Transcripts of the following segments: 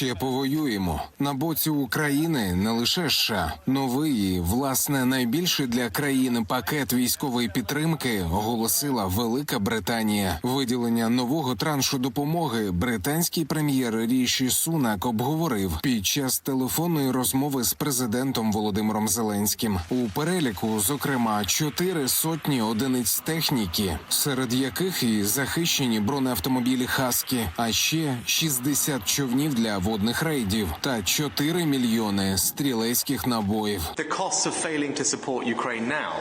ще повоюємо. На боці України не лише США. Новий і, власне найбільший для країни пакет військової підтримки оголосила Велика Британія. Виділення нового траншу допомоги британський прем'єр Ріші Сунак обговорив під час телефонної розмови з президентом Володимиром Зеленським. У переліку, зокрема, чотири сотні одиниць техніки, серед яких і захищені бронеавтомобілі Хаскі, а ще 60 човнів для водних рейдів та 4 мільйони стрілецьких набоїв. The cost of failing to support Ukraine now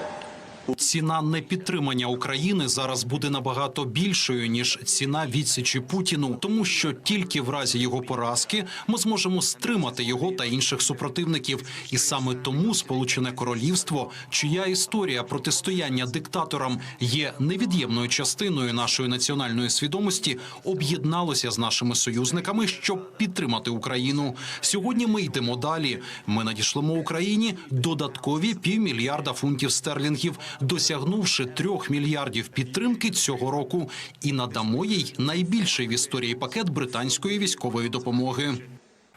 Ціна непідтримання України зараз буде набагато більшою ніж ціна відсічі Путіну, тому що тільки в разі його поразки ми зможемо стримати його та інших супротивників. І саме тому Сполучене Королівство, чия історія протистояння диктаторам є невід'ємною частиною нашої національної свідомості, об'єдналося з нашими союзниками, щоб підтримати Україну. Сьогодні ми йдемо далі. Ми надішлемо Україні додаткові півмільярда фунтів стерлінгів, досягнувши трьох мільярдів підтримки цього року, і надамо їй найбільший в історії пакет британської військової допомоги.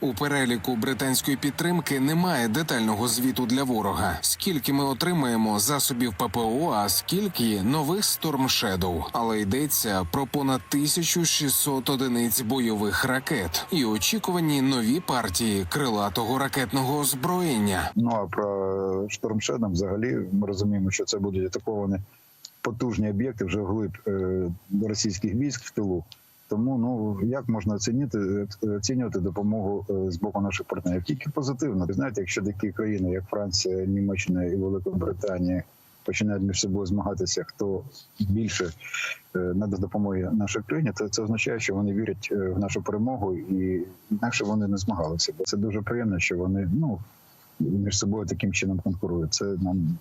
У переліку британської підтримки немає детального звіту для ворога. Скільки ми отримаємо засобів ППО, а скільки нових Storm Shadow. Але йдеться про понад 1600 одиниць бойових ракет і очікувані нові партії крилатого ракетного озброєння. Ну а про штормшедом взагалі ми розуміємо, що це будуть атаковані потужні об'єкти вже вглиб е, російських військ в тилу. Тому ну як можна оцінити оцінювати допомогу е, з боку наших партнерів? Тільки позитивно. Знаєте, якщо такі країни, як Франція, Німеччина і Велика Британія, починають між собою змагатися, хто більше е, надасть допомоги нашій країні, то це означає, що вони вірять е, в нашу перемогу, і інакше вони не змагалися. Бо це дуже приємно, що вони ну між собою таким чином конкурують. Це нам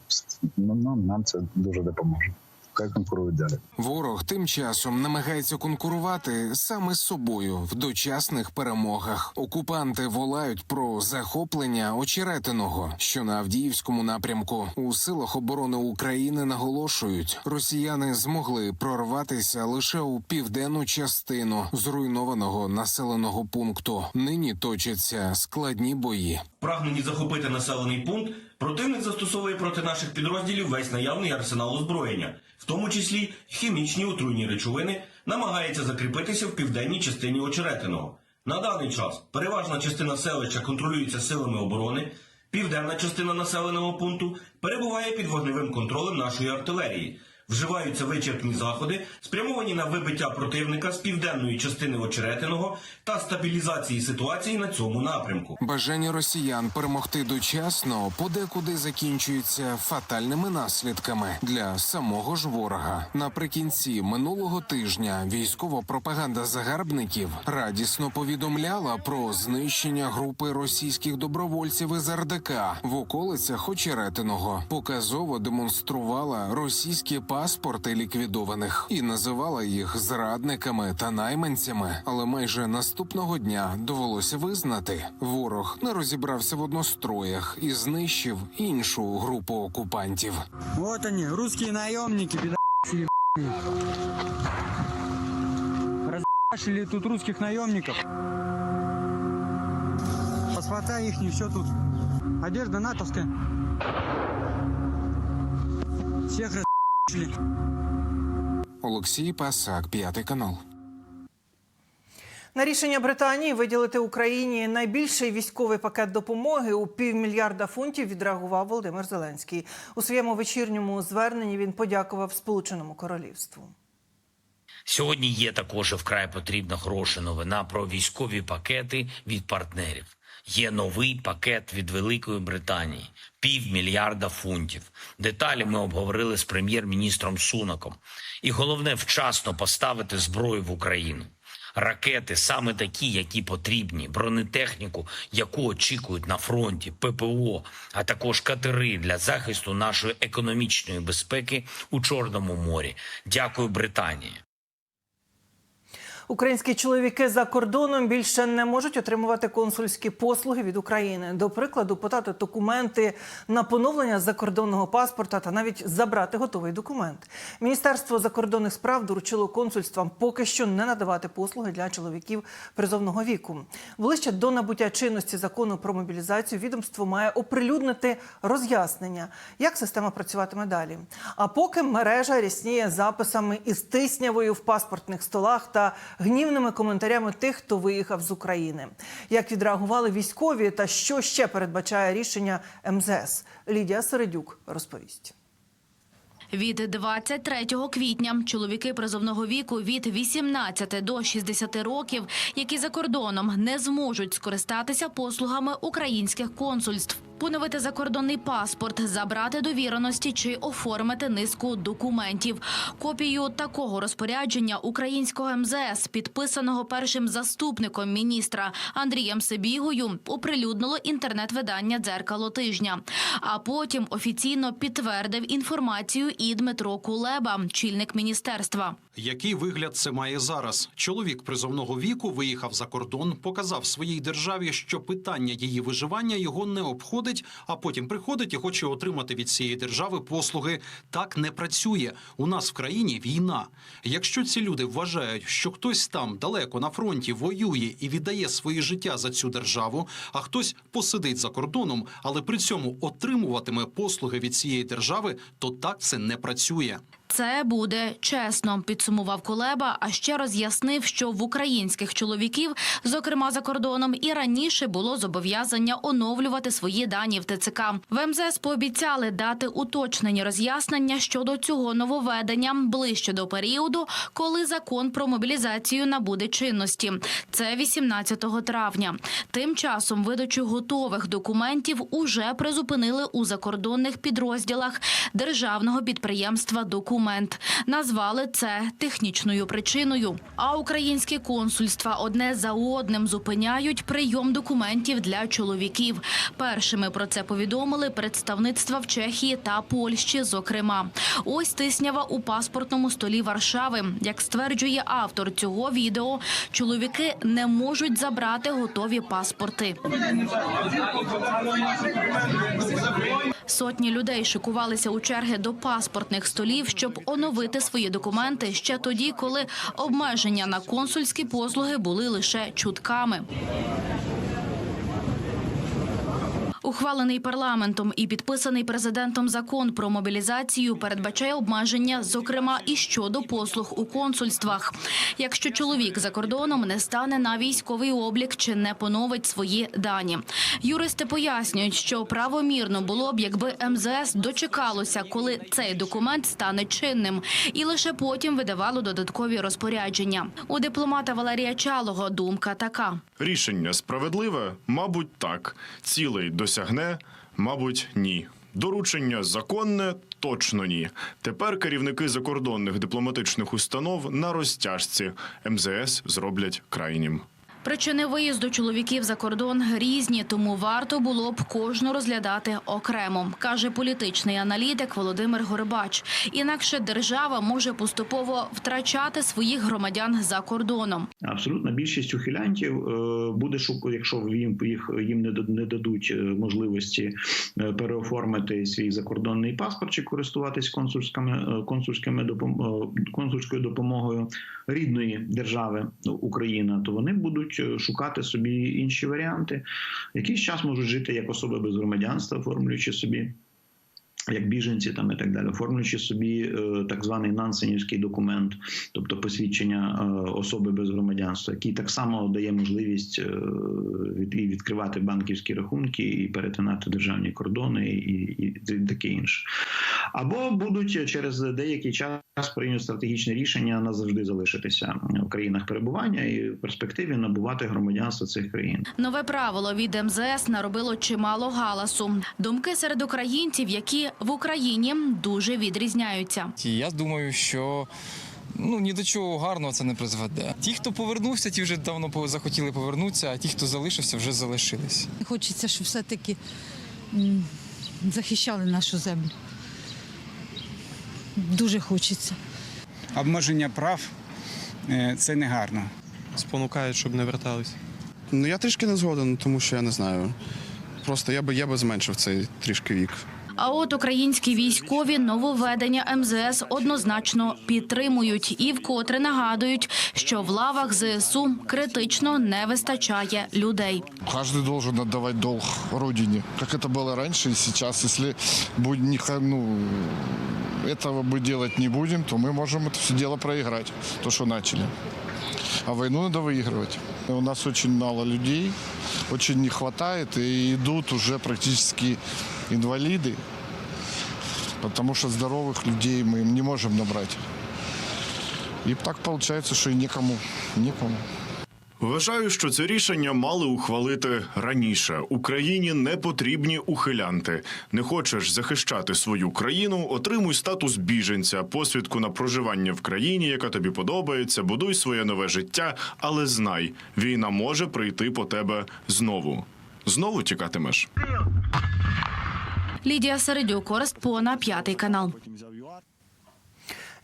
ну, ну, нам це дуже допоможе. Конкурують далі. Ворог тим часом намагається конкурувати саме з собою в дочасних перемогах. Окупанти волають про захоплення очеретиного, що на Авдіївському напрямку у силах оборони України наголошують, росіяни змогли прорватися лише у південну частину зруйнованого населеного пункту. Нині точаться складні бої. Прагнені захопити населений пункт, противник застосовує проти наших підрозділів весь наявний арсенал озброєння, тому числі хімічні отруйні речовини, намагається закріпитися в південній частині очеретиного. На даний час переважна частина селища контролюється силами оборони. Південна частина населеного пункту перебуває під вогневим контролем нашої артилерії. Вживаються вичерпні заходи, спрямовані на вибиття противника з південної частини очеретиного та стабілізації ситуації на цьому напрямку. Бажання росіян перемогти дочасно подекуди закінчується фатальними наслідками для самого ж ворога. Наприкінці минулого тижня військова пропаганда загарбників радісно повідомляла про знищення групи російських добровольців із РДК в околицях Очеретиного. Показово демонструвала російські паспорти ліквідованих і називала їх зрадниками та найманцями. Але майже наступного дня довелося визнати, ворог не розібрався в одностроях і знищив іншу групу окупантів. Вот они, русские наемники, пидорасы ебаные. Разъебашили тут русских наемников. Паспорта их, все тут. Одежда натовская. Всех разъебашили. Олексій Пасак, п'ятий канал. На рішення Британії виділити Україні найбільший військовий пакет допомоги у півмільярда фунтів відреагував Володимир Зеленський. У своєму вечірньому зверненні він подякував Сполученому Королівству. Сьогодні є також вкрай потрібна хороша новина про військові пакети від партнерів. Є новий пакет від Великої Британії півмільярда фунтів. Деталі ми обговорили з прем'єр-міністром Сунаком. І головне вчасно поставити зброю в Україну. Ракети саме такі, які потрібні, бронетехніку, яку очікують на фронті, ППО, а також катери для захисту нашої економічної безпеки у Чорному морі. Дякую, Британії. Українські чоловіки за кордоном більше не можуть отримувати консульські послуги від України. До прикладу, подати документи на поновлення закордонного паспорта та навіть забрати готовий документ. Міністерство закордонних справ доручило консульствам поки що не надавати послуги для чоловіків призовного віку. Ближче до набуття чинності закону про мобілізацію відомство має оприлюднити роз'яснення, як система працюватиме далі. А поки мережа рясніє записами із тиснявою в паспортних столах та гнівними коментарями тих, хто виїхав з України. Як відреагували військові та що ще передбачає рішення МЗС? Лідія Середюк розповість. Від 23 квітня чоловіки призовного віку від 18 до 60 років, які за кордоном не зможуть скористатися послугами українських консульств. Поновити закордонний паспорт, забрати довіреності чи оформити низку документів. Копію такого розпорядження українського МЗС, підписаного першим заступником міністра Андрієм Сибігою, оприлюднило інтернет-видання «Дзеркало тижня». А потім офіційно підтвердив інформацію і Дмитро Кулеба, чільник міністерства. Який вигляд це має зараз? Чоловік призовного віку виїхав за кордон, показав своїй державі, що питання її виживання його не обходить, а потім приходить і хоче отримати від цієї держави послуги. Так не працює. У нас в країні війна. Якщо ці люди вважають, що хтось там далеко на фронті воює і віддає своє життя за цю державу, а хтось посидить за кордоном, але при цьому отримуватиме послуги від цієї держави, то так це не працює. Це буде чесно, підсумував Кулеба. А ще роз'яснив, що в українських чоловіків, зокрема за кордоном, і раніше було зобов'язання оновлювати свої дані в ТЦК. В МЗС пообіцяли дати уточнені роз'яснення щодо цього нововведення ближче до періоду, коли закон про мобілізацію набуде чинності. Це 18 травня. Тим часом видачу готових документів уже призупинили у закордонних підрозділах державного підприємства «Документ». Назвали це технічною причиною. А українські консульства одне за одним зупиняють прийом документів для чоловіків. Першими про це повідомили представництва в Чехії та Польщі. Зокрема, ось тиснява у паспортному столі Варшави. Як стверджує автор цього відео, чоловіки не можуть забрати готові паспорти. Сотні людей шикувалися у черги до паспортних столів, щоб оновити свої документи ще тоді, коли обмеження на консульські послуги були лише чутками. Ухвалений парламентом і підписаний президентом закон про мобілізацію передбачає обмеження, зокрема і щодо послуг у консульствах. Якщо чоловік за кордоном не стане на військовий облік чи не поновить свої дані, юристи пояснюють, що правомірно було б, якби МЗС дочекалося, коли цей документ стане чинним, і лише потім видавало додаткові розпорядження. У дипломата Валерія Чалого думка така. Рішення справедливе? Мабуть, так. Цілий досягне? Мабуть, ні. Доручення законне? Точно ні. Тепер керівники закордонних дипломатичних установ на розтяжці МЗС зроблять крайнім. Причини виїзду чоловіків за кордон різні, тому варто було б кожну розглядати окремо, каже політичний аналітик Володимир Горбач. Інакше держава може поступово втрачати своїх громадян за кордоном. Абсолютна більшість ухилянтів е, буде шукати, якщо їм їх їм не да- не дадуть е, можливості е, переоформити свій закордонний паспорт чи користуватись консульськими консульськими допом- консульською допомогою рідної держави ну, Україна, то вони будуть е, шукати собі інші варіанти. Якийсь час можуть жити як особи без громадянства, оформлюючи собі як біженці там і так далі, оформлюючи собі е, так званий нансенівський документ, тобто посвідчення е, особи без громадянства, який так само дає можливість е, від, і відкривати банківські рахунки і перетинати державні кордони, і, і таке інше. Або будуть через деякий час прийняти стратегічне рішення назавжди залишитися в країнах перебування і в перспективі набувати громадянство цих країн. Нове правило від МЗС наробило чимало галасу. Думки серед українців, які в Україні дуже відрізняються. Я думаю, що ну ні до чого гарного це не призведе. Ті, хто повернувся, ті вже давно захотіли повернутися, а ті, хто залишився, вже залишились. Хочеться, щоб все-таки захищали нашу землю. Дуже хочеться. Обмеження прав е, це не гарно. спонукають, щоб не вертались. Ну я трішки не згоден, тому що я не знаю. Просто я би я би зменшив цей трішки вік. А от українські військові нововведення МЗС однозначно підтримують і вкотре нагадують, що в лавах ЗСУ критично не вистачає людей. Каждый должен отдавать долг родине, как это было раньше и сейчас. Если будь- не ха- ну, этого мы делать не будем, то мы можем это все дело проиграть, то, что начали. А войну надо выигрывать. У нас очень мало людей, очень не хватает, и идут уже практически инвалиды, потому что здоровых людей мы не можем набрать. И так получается, что и некому, некому. Вважаю, що це рішення мали ухвалити раніше. Україні не потрібні ухилянти. Не хочеш захищати свою країну, отримуй статус біженця, посвідку на проживання в країні, яка тобі подобається, будуй своє нове життя, але знай, війна може прийти по тебе знову. Знову тікатимеш. Лідія Середюк, Орест Пона, п'ятий канал.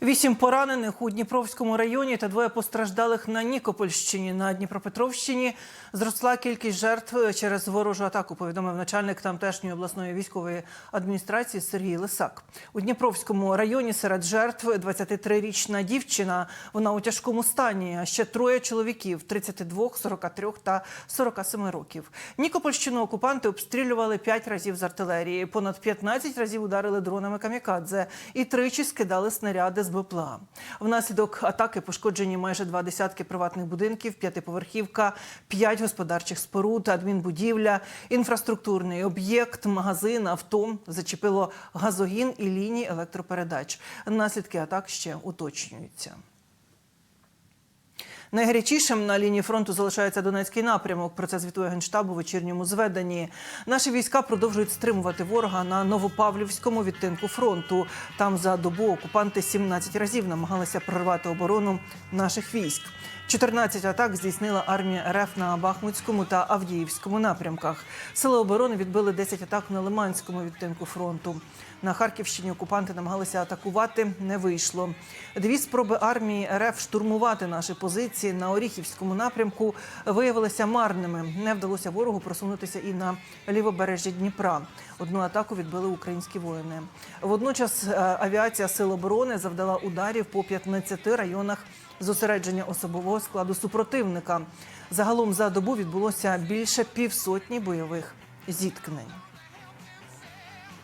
Вісім поранених у Дніпровському районі та двоє постраждалих на Нікопольщині. На Дніпропетровщині зросла кількість жертв через ворожу атаку. Повідомив начальник тамтешньої обласної військової адміністрації Сергій Лисак. У Дніпровському районі серед жертв 23-річна дівчина. Вона у тяжкому стані. А ще троє чоловіків 32, 43 та 47 років. Нікопольщину окупанти обстрілювали 5 разів з артилерії. Понад 15 разів ударили дронами камікадзе і тричі скидали снаряди з БПЛА. Внаслідок атаки пошкоджені майже два десятки приватних будинків, п'ятиповерхівка, п'ять господарчих споруд, адмінбудівля, інфраструктурний об'єкт, магазин, авто. Зачепило газогін і лінії електропередач. Наслідки атак ще уточнюються. Найгарячішим на лінії фронту залишається Донецький напрямок. Про це звітує генштаб у вечірньому зведенні. Наші війська продовжують стримувати ворога на Новопавлівському відтинку фронту. Там за добу окупанти 17 разів намагалися прорвати оборону наших військ. 14 атак здійснила армія РФ на Бахмутському та Авдіївському напрямках. Сили оборони відбили 10 атак на Лиманському відтинку фронту. На Харківщині окупанти намагалися атакувати, не вийшло. Дві спроби армії РФ штурмувати наші позиції на Оріхівському напрямку виявилися марними. Не вдалося ворогу просунутися і на лівобережжі Дніпра. Одну атаку відбили українські воїни. Водночас е, авіація Сил оборони завдала ударів по 15 районах зосередження особового складу супротивника. Загалом за добу відбулося більше півсотні бойових зіткнень.